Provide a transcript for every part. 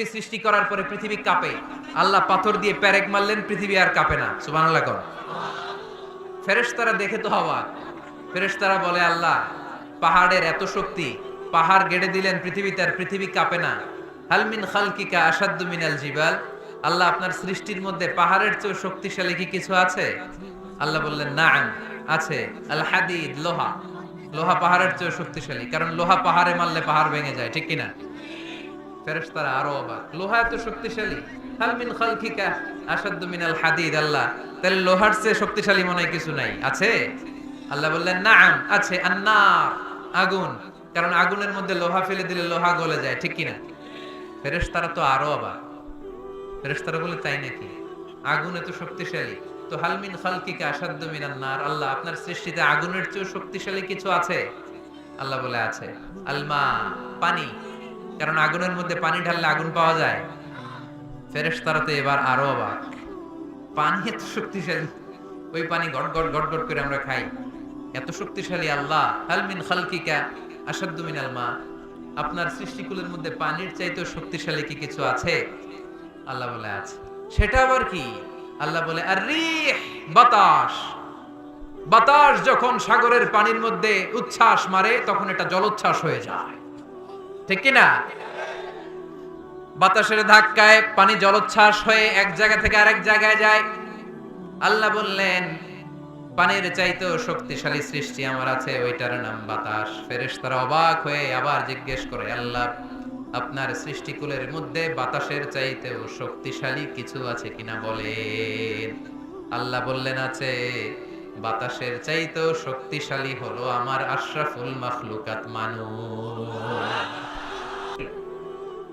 পৃথিবী সৃষ্টি করার পরে পৃথিবী কাঁপে। আল্লাহ পাথর দিয়ে প্যারেক মারলেন, পৃথিবী আর কাঁপে না। সুবহানাল্লাহ কর ফেরেশতারা দেখে তো অবাক ফেরেশতারা বলে, আল্লাহ, পাহাড়ের এত শক্তি, পাহাড় গেড়ে দিলেন পৃথিবীতে আর পৃথিবী কাঁপে না। হালমিন খালকিকা আসাদ্দু মিনাল জিবাল? আল্লাহ, আপনার সৃষ্টির মধ্যে পাহাড়ের চেয়ে শক্তিশালী কি কিছু আছে? আল্লাহ বললেন না আছে। আল হাদিদ, লোহা। লোহা পাহাড়ের চেয়ে শক্তিশালী। কারণ লোহা পাহাড়ে মারলে পাহাড় ভেঙে যায়, ঠিক কিনা? ফেরেশতারা আরও অবাক। লোহা এত শক্তিশালী। হাল মিন খালকিকা আসাদ্দু মিনাল হাদিদ, আল্লাহ। তাহলে লোহার চেয়ে শক্তিশালী মনে কিছু নাই। আছে? আল্লাহ বললেন, নাম, আছে। আন্নার, আগুন। কারণ আগুনের মধ্যে লোহা ফেলে দিলে লোহা গলে যায়, ঠিক কিনা? ফেরেশতারা তো আরও অবাক। ফেরেশতারা বলে, তাই নাকি? আগুন এত শক্তিশালী। তো হালমিন খালকিকা আসাদ্দু মিনান নার, আল্লাহ, আপনার সৃষ্টিতে আগুনের চেয়ে শক্তিশালী কিছু আছে? আল্লাহ বলে, আছে। আলমা, পানি। কারণ আগুনের মধ্যে পানি ঢাললে আগুন পাওয়া যায়। ফেরেশতারা তো এবার আরও অবাক। পানি এত শক্তিশালী। ওই পানি গট গট গট গট করে আমরা খাই। এত শক্তিশালী আল্লাহ। হালমিন খালকিকা আসাদ্দু মিনাল মা। আপনার সৃষ্টিকুলের মধ্যে পানির চাইতেও শক্তিশালী কি কিছু আছে? আল্লাহ বলে, আছে। সেটা আবার কি? আল্লাহ বলে, আর বাতাস। বাতাস যখন সাগরের পানির মধ্যে উচ্ছ্বাস মারে, তখন এটা জলোচ্ছ্বাস হয়ে যায়। ঠিক না বাতাসের ধাক্কায় পানি জলোচ্ছ্বাস হয়ে এক জায়গা থেকে আরেক জায়গায় যায়। আল্লাহ বললেন, পানির চাইতেও শক্তিশালী সৃষ্টি আমার আছে, ওইটার নাম বাতাস। ফেরেশতারা অবাক হয়ে আবার জিজ্ঞেস করে, আল্লাহ, আপনার সৃষ্টিকুলের মধ্যে বাতাসের চাইতেও শক্তিশালী কিছু আছে কিনা বলেন? আল্লাহ বললেন, আছে। বাতাসের চাইতেও শক্তিশালী হলো আমার আশরাফুল মাখলুকাত মানুষ।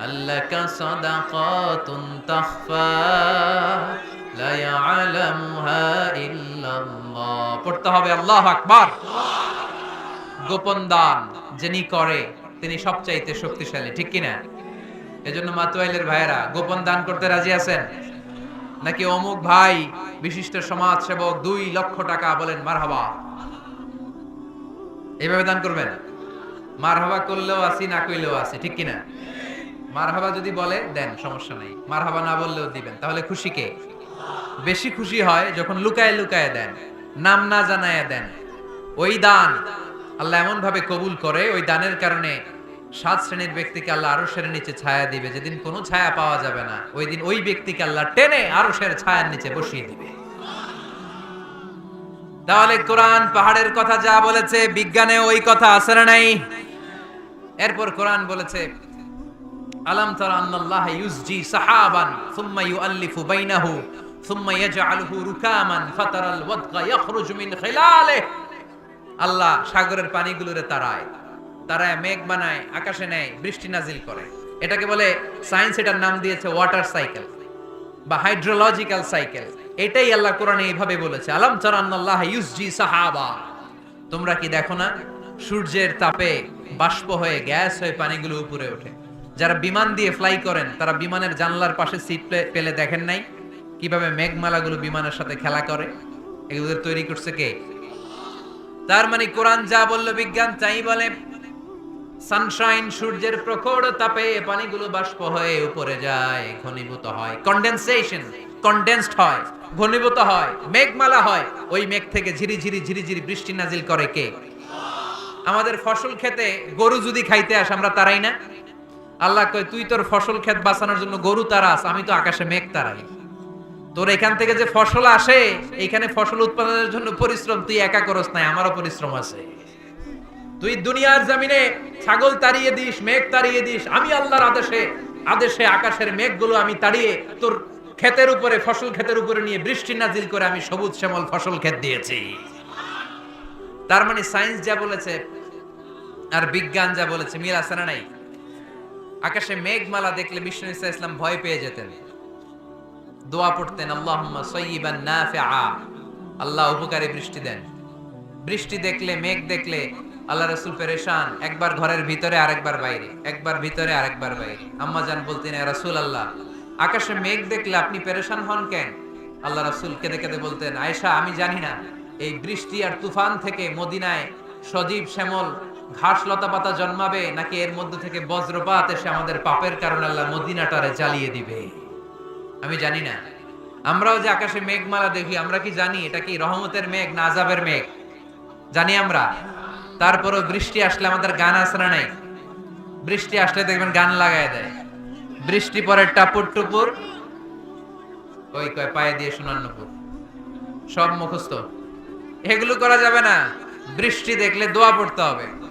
لك صدقات تخفى لا يعلمها إلا الله পড়তে হবে আল্লাহ আকবার গোপন দান যিনি করে তিনি সবচাইতে শক্তিশালী ঠিক কিনা এজন্য মাতুয়াইলের ভাইয়েরা গোপন দান করতে রাজি আছেন নাকি অমুক ভাই বিশিষ্ট সমাজ সেবক দুই লক্ষ টাকা বলেন মারহাবা এইভাবে দান করবেন মারহাবা করলেও আসি না কইলেও আসি ঠিক কিনা মারহাবা যদি বলে, দেন, সমস্যা নাই। মারহাবা না বললেও দিবেন। তাহলে খুশি কে? বেশি খুশি হয় যখন লুকায় লুকায় দেন, নাম না জানায় দেন। ওই দান আল্লাহ এমন ভাবে কবুল করে, ওই দানের কারণে সাত শ্রেণির ব্যক্তিকে আল্লাহ আরও শ্রেণির নিচে ছায়া দিবে। যেদিন কোনো ছায়া পাওয়া যাবে না, ওই দিন ওই ব্যক্তিকে আল্লাহ টেনে আরও সের ছায়ার নিচে বসিয়ে দিবে। তাহলে কোরআন পাহাড়ের কথা যা বলেছে, বিজ্ঞানে ওই কথা না নাই? এরপর কোরআন বলেছে আলাম তারা আন্নাল্লাহ ইউসজি সাহাবান, সুম্মা ইউআল্লিফু বাইনাহু, সুম্মা ইয়াজআলুহু রুকামান, ফাতারাল ওয়াদকা ইয়াখরুজু মিন খিলালিহি আল্লাহ সাগরের পানিগুলোরে তারায় তারায় মেঘ বানায়, আকাশে নেয়, বৃষ্টি নাজিল করে। এটাকে বলে সায়েন্স এটার নাম দিয়েছে ওয়াটার সাইকেল বা হাইড্রোলজিক্যাল সাইকেল। এটাই আল্লাহ কোরআনে এইভাবে বলেছে, আলাম চারান্নাল্লাহ ইউসজি সাহাবা। তোমরা কি দেখো না, সূর্যের তাপে বাষ্প হয়ে গ্যাস হয়ে পানিগুলো উপরে ওঠে। যারা বিমান দিয়ে ফ্লাই করেন, তারা বিমানের জানলার পাশে সিট পেলে দেখেন নাই কীভাবে মেঘমালাগুলো বিমানের সাথে খেলা করে? এগুলো তৈরি করছে কে? তার মানে কোরআন যা বলল বিজ্ঞান তাই বলে। সানশাইন সূর্যের প্রখর তাপে পানিগুলো বাষ্প হয়ে উপরে যায়, ঘনীভূত হয়। কন্ডেনসেশন কন্ডেন্সড হয়, ঘনীভূত হয়, মেঘমালা হয়। ওই মেঘ থেকে ঝিরি ঝিরি ঝিরি ঝিরি বৃষ্টি নাজিল করে কে? আমাদের ফসল খেতে গরু যদি খাইতে আস, আমরা তারাই না? আল্লাহ কয়, তুই তোর ফসল ক্ষেত বাঁচানোর জন্য গরু তারাস, আমি তো আকাশে মেঘ তারাই। তোর এখান থেকে যে ফসল আসে এখানে ফসল উৎপাদনের জন্য পরিশ্রম তুই একা করস নাই, আমারও পরিশ্রম আছে। তুই দুনিয়ার জমিনে ছাগল তাড়িয়ে দিস, মেঘ তাড়িয়ে দিস, আমি আল্লাহর আদেশে আদেশে আকাশের মেঘগুলো আমি তাড়িয়ে তোর ক্ষেতের উপরে, ফসল ক্ষেতের উপরে নিয়ে বৃষ্টি নাজিল করে আমি সবুজ শ্যামল ফসল ক্ষেত দিয়েছি। তার মানে সায়েন্স যা বলেছে, আর বিজ্ঞান যা বলেছে, মিল আছে না নাই? আকাশে মেঘমালা দেখলে বিষ্ণু ইসা ইসলাম ভয় পেয়ে যেতেন। দোয়া পড়তেন আল্লাহ আল্লাহ উপকারী বৃষ্টি দেন। বৃষ্টি দেখলে, মেঘ দেখলে আল্লাহ রসুল পেরেশান, একবার ঘরের ভিতরে, আরেকবার বাইরে, একবার ভিতরে, আরেকবার বাইরে। আম্মা জান বলতেন "ইয়া রাসূল আল্লাহ আকাশে মেঘ দেখলে আপনি পেরেশান হন কেন? আল্লাহ রাসূল কেঁদে কেঁদে বলতেন, আয়েশা, আমি জানি না, এই বৃষ্টি আর তুফান থেকে মদিনায় সজীব শ্যামল ঘাস লতা পাতা জন্মাবে, নাকি এর মধ্যে থেকে বজ্রপাত এসে আমাদের পাপের কারণে আল্লাহ মদিনাটারে জ্বালিয়ে দিবে? আমি জানি না। আমরাও যে আকাশে মেঘমালা দেখি, আমরা কি জানি? এটা কি রহমতের মেঘ না আজাবের মেঘ? জানি আমরা। তারপরও বৃষ্টি আসলে আমাদের গান আসরা নাই? বৃষ্টি আসলে দেখবেন গান লাগায় দেয়। বৃষ্টি পরে টাপুর টুপুর। ওই কয়, পায়ে দিয়ে শোনান্নপুর সব মুখস্থ। এগুলো করা যাবে না। বৃষ্টি দেখলে দোয়া পড়তে হবে।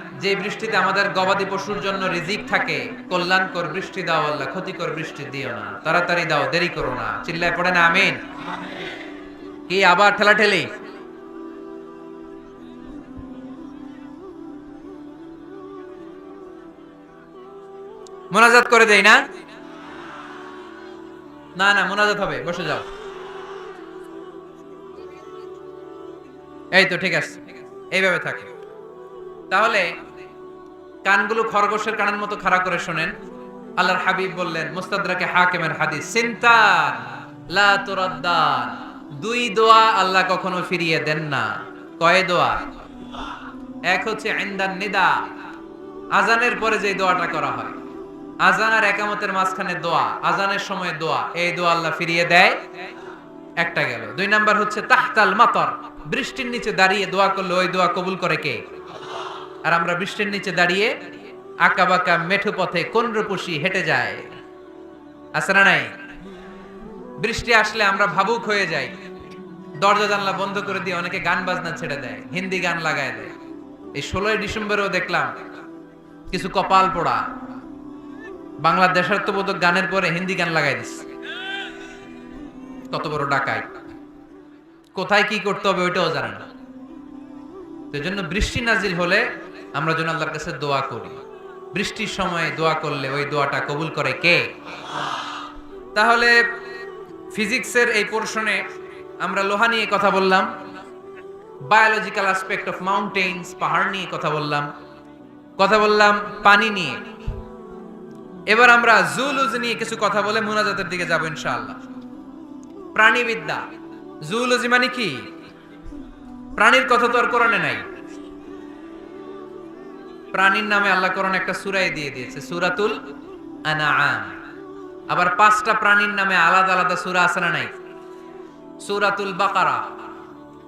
যে বৃষ্টিতে আমাদের গবাদি পশুর জন্য রিজিক থাকে, কল্যাণকর বৃষ্টি দাও আল্লাহ, ক্ষতিকর বৃষ্টি দিও না, তাড়াতাড়ি দাও, দেরি করো না, চিল্লায় পড়ে না, আমিন। কি আবার ঠেলা ঠেলি মোনাজাত করে দেই না? না না, মোনাজাত হবে, বসে যাও। এই তো, ঠিক আছে, এইভাবে থাকে। তাহলে কানগুলো খরগোশের কানের মতো খাড়া করে শোনেন। আল্লাহর হাবিব বললেন, মুস্তাদরাকে হাকিমের হাদিস, সিনতান, লা দুই দোয়া আল্লাহ কখনো ফিরিয়ে দেন না। কয় দোয়া? এক হচ্ছে, ইনদান নিদা। আজানের পরে যে দোয়াটা করা হয়। আজান আর একামতের মাঝখানে দোয়া, আজানের সময় দোয়া, এই দোয়া আল্লাহ ফিরিয়ে দেয়। একটা গেল। দুই নাম্বার হচ্ছে, তাহতাল মাতর। বৃষ্টির নিচে দাঁড়িয়ে দোয়া করলে ওই দোয়া কবুল করে কে? আর আমরা বৃষ্টির নিচে দাঁড়িয়ে আঁকা বাঁকা মেঠো পথে কোন রূপসী হেঁটে যায়? আছে না নাই? বৃষ্টি আসলে আমরা ভাবুক হয়ে যাই। দরজা জানলা বন্ধ করে দিয়ে অনেকে গান বাজনা ছেড়ে দেয়, হিন্দি গান লাগায় দেয়। এই ষোলোই ডিসেম্বরেও দেখলাম কিছু কপাল পোড়া। বাংলা দেশাত্মবোধক গানের পরে হিন্দি গান লাগাই দিস কত বড় ডাকাই। কোথায় কি করতে হবে ওইটাও জানে না। তো জন্য বৃষ্টি নাজিল হলে আমরা যেন আল্লাহর কাছে দোয়া করি। বৃষ্টির সময় দোয়া করলে ওই দোয়াটা কবুল করে কে? তাহলে ফিজিক্সের এই পোর্শনে আমরা লোহা নিয়ে কথা বললাম, বায়োলজিক্যাল অ্যাসপেক্ট অফ মাউন্টেইনস পাহাড় নিয়ে কথা বললাম কথা বললাম পানি নিয়ে। এবার আমরা জুলুজ নিয়ে কিছু কথা বলে মুনাজাতের দিকে যাব ইনশাআল্লাহ। প্রাণীবিদ্যা। জুলজি মানে কি? প্রাণীর কথা তো আর কোরআনে নাই। প্রাণীর নামে আল্লাহ কোরআন একটা সুরাই দিয়ে দিয়েছে, সুরাতুল আনাআম। আবার পাঁচটা প্রাণীর নামে আলাদা আলাদা সূরা আছে না নাই? সুরাতুল বাকারা।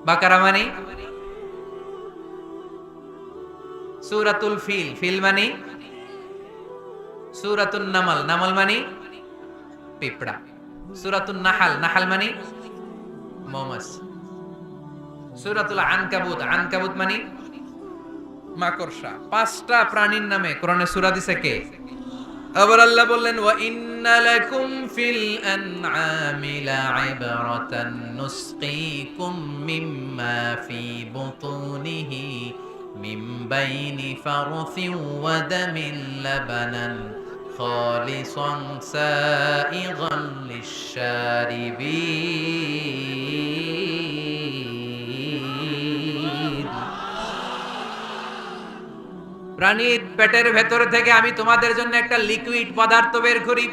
বাকারা মানে? সুরাতুল ফিল। ফিল মানে? সূরাতুন নামাল। নামাল মানে? পিঁপড়া। সূরাতুন নাহাল। নাহাল মানে? মৌমাছি। সূরাতুল আনকাবুত। আনকাবুত মানে? মাকড়সা পাঁচটা প্রাণীর নামে কোরআনে সূরা দিছে কে আবার আল্লাহ বললেন ওয়া ইন্না লাকুম ফিল আনআমি লা'iবরাতান নুসকিকুম মিম্মা ফি বুতুনিহি মিন বাইনি ফারথিন ওয়া দামিন লাবানান خالصا سائغا للشاربين প্রাণীর পেটের ভেতর থেকে আমি তোমাদের জন্য একটা লিকুইড পদার্থ বের করি।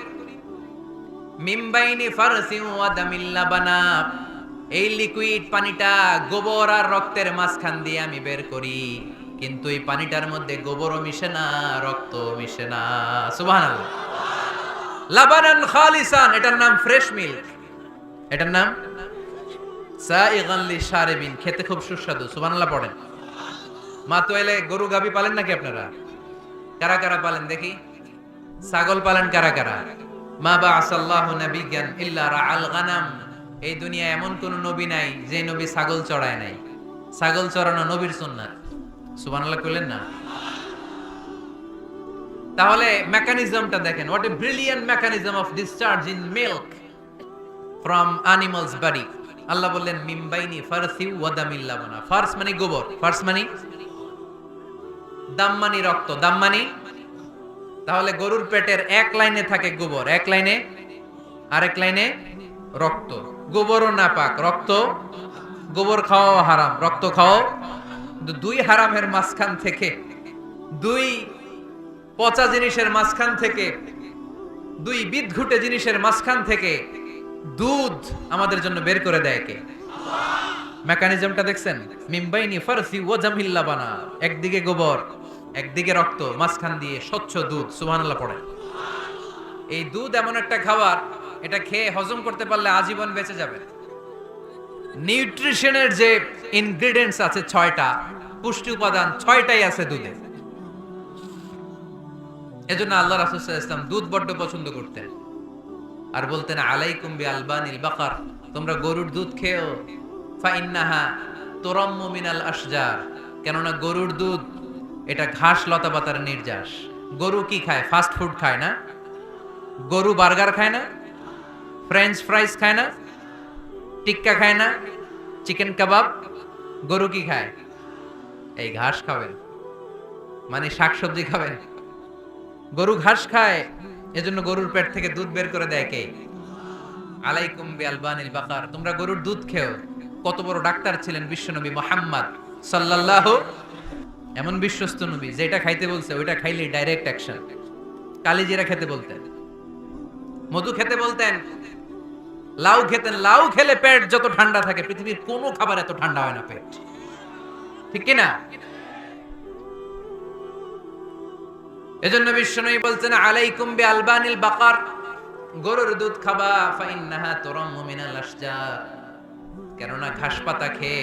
মিমবাইনি ফারসিউ ওয়া দামিল লাবানা এই লিকুইড পানিটা গোবর আর রক্তের মাঝখান দিয়ে আমি বের করি। কিন্তু এই পানিটার মধ্যে গোবরও মিশে না রক্ত মিশে না। সুবহানাল্লাহ। লাবানান খালিসান, এটার নাম ফ্রেশ মিল্ক। এটার নাম সাইগান লিশারিবিন খেতে খুব সুস্বাদু। সুবহানাল্লাহ পড়েন। মা তো এলে গরু গাবি পালেন নাকি আপনারা? কারা কারা পালেন দেখি? ছাগল পালেন কারা কারা? মা বা আসাল্লাহ নবিজ্ঞান ইল্লা রাআল গানাম। এই দুনিয়া এমন কোন নবী নাই যে নবী ছাগল চড়ায় নাই। ছাগল চড়ানো নবীর সুন্নাত। সুবহানাল্লাহ কইলেন না? তাহলে মেকানিজমটা দেখেন। What a brilliant mechanism of discharge in milk from animals body Allah বললেন মিমবাইনি ফারসি ওয়াদামিল লাবনা। ফার্স মানে গোবর, ফার্স মানে দাম মানে রক্ত দাম মানে তাহলে গরুর পেটের এক লাইনে থাকে গোবর, এক লাইনে? আরেক লাইনে? রক্ত। গোবরও না পাক রক্ত? গোবর খাওয়াও হারাম, রক্ত খাওয়াও? দুই হারামের মাঝখান থেকে, দুই পচা জিনিসের মাঝখান থেকে, দুই বিদঘুটে জিনিসের মাঝখান থেকে দুধ আমাদের জন্য বের করে দেয় কে? মেকানিজমটা দেখছেন? মিম্বাইনি ফারসি ও জামিল্লা বানা। একদিকে গোবর একদিকে রক্ত, মাঝখান দিয়ে স্বচ্ছ দুধ, সুবহানাল্লাহ পড়ে। এই দুধ এমন একটা খাবার, এটা খেয়ে হজম করতে পারলে আজীবন বেঁচে যাবে। নিউট্রিশনের যে ইনগ্রেডিয়েন্টস আছে ছয়টা, পুষ্টি উপাদান ছয়টাই আছে দুধে। এজন্য আল্লাহ রাসূল ওয়াসাল্লাম দুধ বড্ড পছন্দ করতেন। আর বলতেন, আলাইকুম বি আলবানিল বাকার। তোমরা গরুর দুধ খেও ফা ইন্নাহা মিনাল আশজার। কেননা গরুর দুধ এটা ঘাস লতা পাতার নির্যাস। গরু কি খায়? ফাস্ট ফুড খায় না। গরু বার্গার খায় না। ফ্রেঞ্চ ফ্রাইস খায় না। টিক্কা খায় না। চিকেন কাবাব গরু কি খায়? এই ঘাস খাবেন মানে শাকসবজি খাবেন গরু ঘাস খায়। এজন্য গরুর পেট থেকে দুধ বের করে দেয় কে? আলাইকুম বি বাকার। তোমরা গরুর দুধ খেও। কত বড় ডাক্তার ছিলেন বিশ্বনবী মোহাম্মদ সাল্লাল্লাহু এমন বিশ্বস্ত নবী, যেটা খাইতে বলছে, ওইটা খাইলে ডাইরেক্ট অ্যাকশন কালিজিরা খেতে বলতেন, মধু খেতে বলতেন, লাউ খেতেন, লাউ খেলে পেট যত ঠান্ডা থাকে, পৃথিবীর কোনো খাবার এত ঠান্ডা হয় না পেট। ঠিক কি না এজন্য বিশ্বনবী বলছেন, আলাইকুম বি আলবানিল বাকার, গরুর দুধ খাবা, ফাইন্নাহা তুরাম্মু মিনাল আশজার কেননা ঘাস পাতা খেয়ে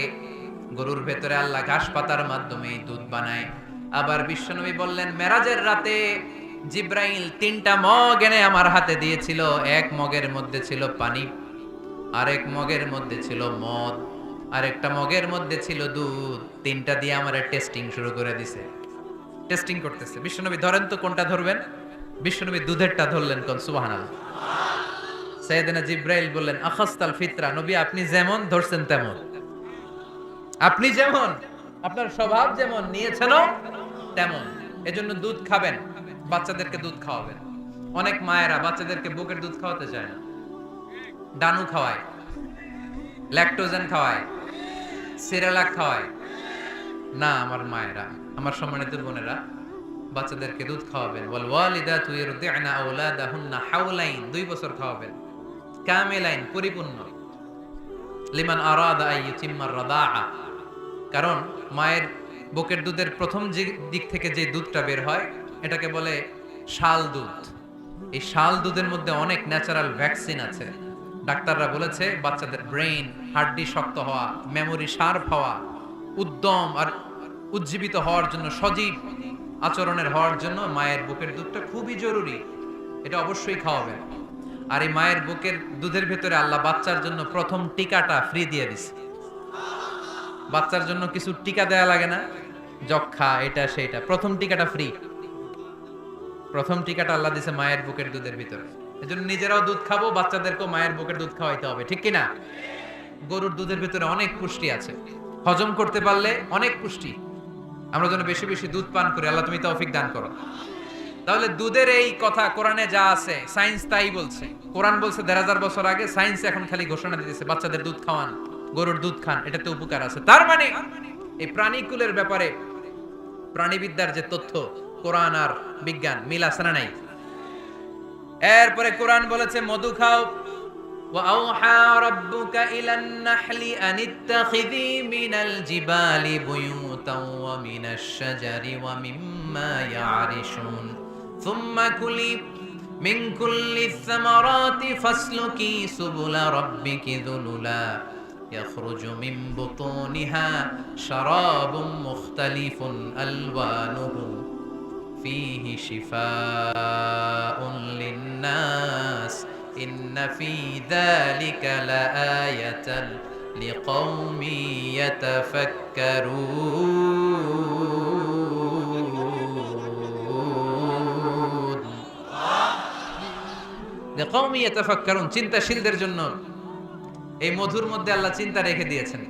গরুর ভেতরে আল্লাহ ঘাস পাতার মাধ্যমে দুধ বানায়। আবার বিশ্বনবী বললেন, মেরাজের রাতে জিব্রাইল তিনটা মগ এনে আমার হাতে দিয়েছিল। এক মগের মধ্যে ছিল পানি, আরেক মগের মধ্যে ছিল মদ, আরেকটা মগের মধ্যে ছিল দুধ। তিনটা দিয়ে আমার টেস্টিং শুরু করে দিছে। টেস্টিং করতেছে। বিশ্বনবী, ধরেন তো কোনটা ধরবেন? বিশ্বনবী দুধেরটা ধরলেন কোন? সুবহানাল্লাহ। সৈয়দনা জিব্রাইল বললেন, আখাস্তাল ফিতরা, নবী আপনি যেমন ধরছেন তেমন। আপনি যেমন, আপনার স্বভাব যেমন নিয়েছেন তেমন। এজন্য দুধ খাবেন, বাচ্চাদেরকে দুধ খাওয়াবেন। অনেক মায়েরা বাচ্চাদেরকে বুকের দুধ খাওয়াতে চায় না। ডানু খাওয়ায় ল্যাকটোজেন খাওয়ায় সিরেলাক খাওয়ায়। না, আমার মায়েরা, আমার সম্মানিত বোনেরা, বাচ্চাদেরকে দুধ খাওয়াবেন। বল ওয়াল ওয়ালিদাতু ইরদি'না আওলাদাহুন্না হাওলাইন, দুই বছর খাওয়াবেন। কামিলাইন, পরিপূর্ণ। লিমান আরাদা ইউতিম্মার রাদাআ। কারণ মায়ের বুকের দুধের প্রথম যে দিক থেকে যে দুধটা বের হয়, এটাকে বলে শাল দুধ। এই শাল দুধের মধ্যে অনেক ন্যাচারাল ভ্যাকসিন আছে। ডাক্তাররা বলেছে বাচ্চাদের ব্রেইন হাড্ডি শক্ত হওয়া মেমোরি শার্প হওয়া, উদ্যম আর উজ্জীবিত হওয়ার জন্য, সজীব আচরণের হওয়ার জন্য মায়ের বুকের দুধটা খুবই জরুরি। এটা অবশ্যই খাওয়াবেন। আর এই মায়ের বুকের দুধের ভেতরে আল্লাহ বাচ্চার জন্য প্রথম টিকাটা ফ্রি দিয়ে দিছে। বাচ্চার জন্য কিছু টিকা দেয়া লাগে না। যক্ষা এটা সেটা প্রথম টিকাটা ফ্রি প্রথম টিকাটা আল্লাহ দিছে মায়ের বুকের দুধের ভিতরে। এজন্য নিজেরাও দুধ খাব, বাচ্চাদেরকেও মায়ের বুকের দুধ খাওয়াইতে হবে, ঠিক কি না গরুর দুধের ভিতরে অনেক পুষ্টি আছে। হজম করতে পারলে অনেক পুষ্টি। আমরা যেন বেশি বেশি দুধ পান করি, আল্লাহ তুমি তৌফিক দান করো। তাহলে দুধের এই কথা কোরআনে যা আছে সায়েন্স তাই বলছে কোরআন বলছে দেড় হাজার বছর আগে সায়েন্স এখন খালি ঘোষণা দিতেছে বাচ্চাদের দুধ খাওয়ান গরুর দুধ খান এটাতে উপকার আছে তার মানে এই প্রাণীকুলের ব্যাপারে প্রাণীবিদ্যার যে তথ্য কোরআন আর বিজ্ঞান মিল আছে না নাই এরপরে কোরআন বলেছে মধু খাও وأوحى ربك إلى النحل أن اتخذي من الجبال بيوتا ومن الشجر ومما يعرشون ثم كلي من كل الثمرات فاسلكي سبل ربك ذللا. يخرج من بطونها شراب مختلف ألوانه. فيه شفاء للناس. إن في ذلك لآية لقوم يتفكرون. ইয়াতাফাক্কারুন, চিন্তাশীলদের জন্য এই মধুর মধ্যে আল্লাহ চিন্তা রেখে দিয়েছেন।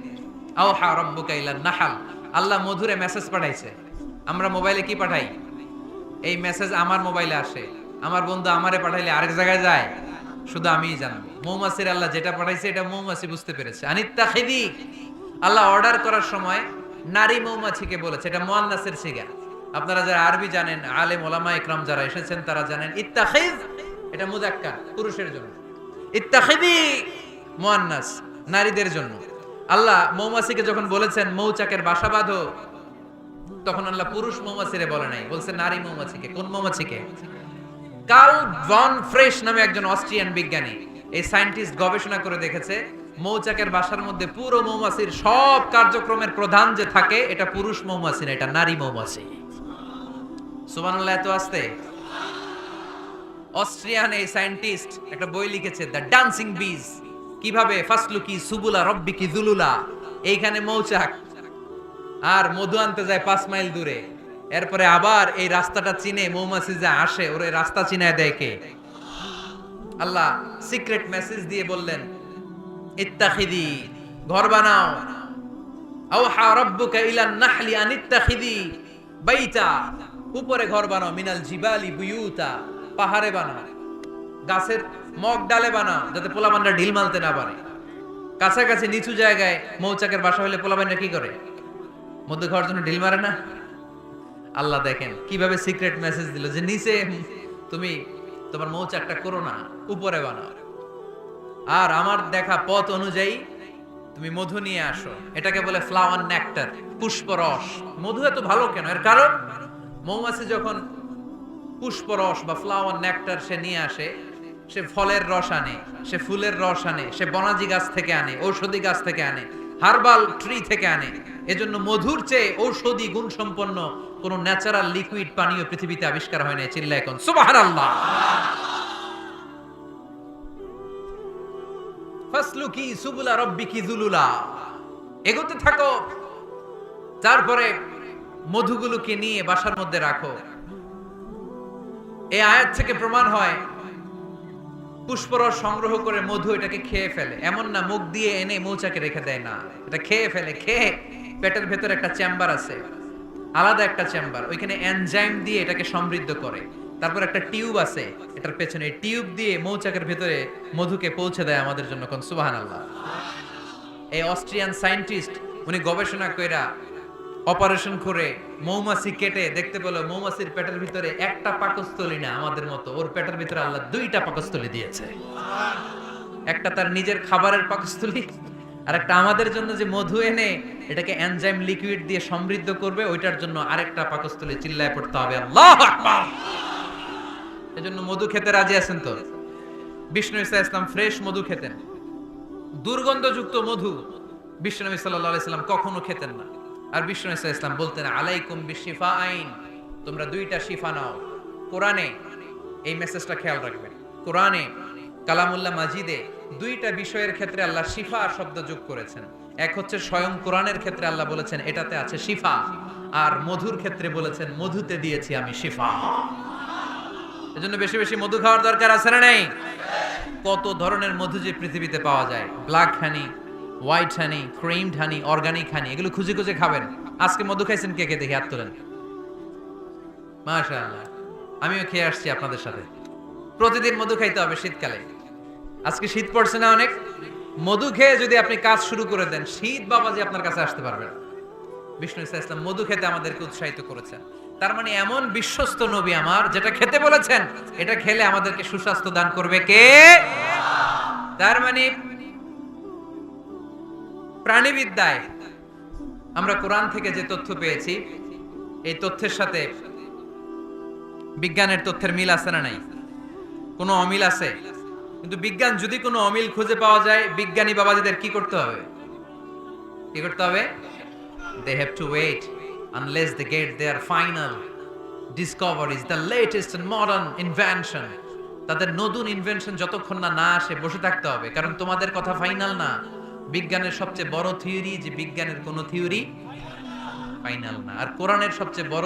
আও হা ইলান নাহাল। আল্লাহ মধুরে মেসেজ পাঠাইছে। আমরা মোবাইলে কি পাঠাই? এই মেসেজ আমার মোবাইলে আসে। আমার বন্ধু আমারে পাঠাইলে আরেক জায়গায় যায়। শুধু আমিই জানব। মৌমাছির আল্লাহ যেটা পাঠাইছে, এটা মৌমাছি বুঝতে পেরেছে। আনিত্তা খেদি আল্লাহ অর্ডার করার সময় নারী মৌমাছিকে বলেছে। এটা মোয়ান্নাসের সিগা আপনারা যারা আরবি জানেন, আলেম, ওলামা, ইকরাম যারা এসেছেন, তারা জানেন ইত্তাখিজ এটা মুজাক্কার পুরুষের জন্য। ইত্তাখিদি মোয়ান্নাস নারীদের জন্য। আল্লাহ মৌমাছিকে যখন বলেছেন, মৌচাকের বাসা বাঁধো, তখন আল্লাহ পুরুষ মৌমাছিরে বলে নাই। বলছে, নারী মৌমাছিকে, কোন মৌমাছিকে? কার্ল ভন ফ্রেশ নামে একজন অস্ট্রিয়ান বিজ্ঞানী, এই সায়েন্টিস্ট গবেষণা করে দেখেছে, মৌচাকের বাসার মধ্যে পুরো মৌমাছির সব কার্যক্রমের প্রধান যে থাকে, এটা পুরুষ মৌমাছি না, এটা নারী মৌমাছি। সুবহানাল্লাহ, এত আসতে? অস্ট্রিয়ান এই সায়েন্টিস্ট একটা বই লিখেছে দ্য ডান্সিং বিজ কীভাবে? ফাসলুকি সুবুলা রব্বিকি জুলুলা এইখানে মৌচাক। আর মধু আনতে যায় পাঁচ মাইল দূরে। এরপরে আবার এই রাস্তাটা চিনে মৌমাছি যে আসে, ওর রাস্তা চিনায় দেয় কে? আল্লাহ সিক্রেট মেসেজ দিয়ে বললেন, ইত্তাখিদি, ঘর বানাও। আওহা রব্বুকা ইলান নাহলি আন ইত্তাখিদি বাইতা। উপরে ঘর বানাও, মিনাল জিবালি বুয়ুতা। পাহাড়ে বানাও গাছের মগ ডালে বানাও যাতে পোলাবানরা ঢিল মালতে না পারে। কাছাকাছি নিচু জায়গায় মৌচাকের বাসা হলে পোলাবানরা কি করে? মধ্যে খাওয়ার জন্য ঢিল মারে না? আল্লাহ দেখেন, কীভাবে সিক্রেট মেসেজ দিল যে, নিচে তুমি তোমার মৌচাকটা করো না, উপরে বানাও। আর আমার দেখা পথ অনুযায়ী তুমি মধু নিয়ে আসো। এটাকে বলে ফ্লাওয়ার নেকটার পুষ্পরস। মধু এত ভালো কেন? এর কারণ? মৌমাছি যখন পুষ্পরস বা ফ্লাওয়ার নেকটার সে নিয়ে আসে, সে ফলের রস আনে, সে ফুলের রস আনে, সে বনাজি গাছ থেকে আনে, ঔষধি গাছ থেকে আনে, হার্বাল ট্রি থেকে আনে। এজন্য মধুর চেয়ে ঔষধি গুণ সম্পন্ন কোন ন্যাচারাল লিকুইড পানীয় পৃথিবীতে আবিষ্কার হয় না চিল্লা এখন সুবহানাল্লাহ! ফাসলুকি সুবুলা রব্বিকি জুলুলা। এগোতে থাকো, তারপরে মধুগুলোকে নিয়ে বাসার মধ্যে রাখো। এই আয়াত থেকে প্রমাণ হয়, পুষ্পরস সংগ্রহ করে মধু এটাকে খেয়ে ফেলে। এমন না, মুখ দিয়ে এনে মৌচাকে রেখে দেয় না। এটা খেয়ে ফেলে, খেয়ে পেটের ভেতরে একটা চেম্বার আছে, আলাদা একটা চেম্বার। ওইখানে এনজাইম দিয়ে এটাকে সমৃদ্ধ করে। তারপর একটা টিউব আছে, এটার পেছনে টিউব দিয়ে মৌচাকের ভেতরে মধুকে পৌঁছে দেয় আমাদের জন্য কোন সুবাহান আল্লাহ এই অস্ট্রিয়ান সায়েন্টিস্ট, উনি গবেষণা কইরা অপারেশন করে মৌমাছি কেটে দেখতে পেল মৌমাছির পেটের ভিতরে একটা পাকস্থলী না আমাদের মতো। ওর পেটের ভিতরে আল্লাহ দুইটা পাকস্থলী দিয়েছে। একটা তার নিজের খাবারের পাকস্থলী আর একটা আমাদের জন্য যে মধু এনে এটাকে এনজাইম লিকুইড দিয়ে সমৃদ্ধ করবে, ওইটার জন্য আরেকটা পাকস্থলী চিল্লায় পড়তে হবে। আল্লাহ আকবার! এজন্য মধু খেতে রাজি আছেন তো? বিষ্ণু ইসা ইসলাম ফ্রেশ মধু খেতেন। দুর্গন্ধযুক্ত মধু বিশ্বনবী সাল্লাল্লাহু আলাইহি সাল্লাম কখনো খেতেন না। আর বিষ্ণু ইসা ইসলাম বলতেন, আলাইকুম বিশিফা আইন তোমরা দুইটা শিফা নাও। কোরআনে এই মেসেজটা খেয়াল রাখবেন। কোরআনে কালামুল্লাহ মাজিদে দুইটা বিষয়ের ক্ষেত্রে আল্লাহ শিফা শব্দ যোগ করেছেন। এক হচ্ছে স্বয়ং কোরআনের ক্ষেত্রে আল্লাহ বলেছেন, এটাতে আছে শিফা। আর মধুর ক্ষেত্রে বলেছেন, মধুতে দিয়েছি আমি শিফা। এজন্য বেশি বেশি মধু খাওয়ার দরকার আছে না নেই? কত ধরনের মধু যে পৃথিবীতে পাওয়া যায়? Black honey white honey creamed honey organic honey এগুলো খুঁজে খুঁজে খাবেন। আজকে মধু খাইছেন কে কে দেখে, হাত তোলেন। মাশাআল্লাহ। আমিও খেয়ে আসছি আপনাদের সাথে। প্রতিদিন মধু খাইতে হবে শীতকালে। আজকে শীত পড়ছে না অনেক। মধু খেয়ে যদি আপনি কাজ শুরু করে দেন, শীত বাবাজি আপনার কাছে আসতে পারবেন বিষ্ণু ইসা ইসলাম মধু খেতে আমাদেরকে উৎসাহিত করেছেন। তার মানে এমন বিশ্বস্ত নবী আমার, যেটা খেতে বলেছেন, এটা খেলে আমাদেরকে সুস্বাস্থ্য দান করবে কে? তার মানে প্রাণীবিদ্যায় আমরা কোরআন থেকে যে তথ্য পেয়েছি এই তথ্যের সাথে বিজ্ঞানের তথ্যের মিল আছে না নাই? কোনো অমিল আছে? কিন্তু বিজ্ঞান যদি কোনো অমিল খুঁজে পাওয়া যায় বিজ্ঞানী বাবাজিদের কি করতে হবে? কি করতে হবে? Have to wait unless they get their final discoveries, the latest and modern invention. তাদের নতুন ইনভেনশন যতক্ষণ না না আসে বসে থাকতে হবে। কারণ তোমাদের কথা ফাইনাল না। বিজ্ঞানের সবচেয়ে বড় থিওরি যে বিজ্ঞানের কোনো থিওরি ফাইনাল না। আর কোরআনের সবচেয়ে বড়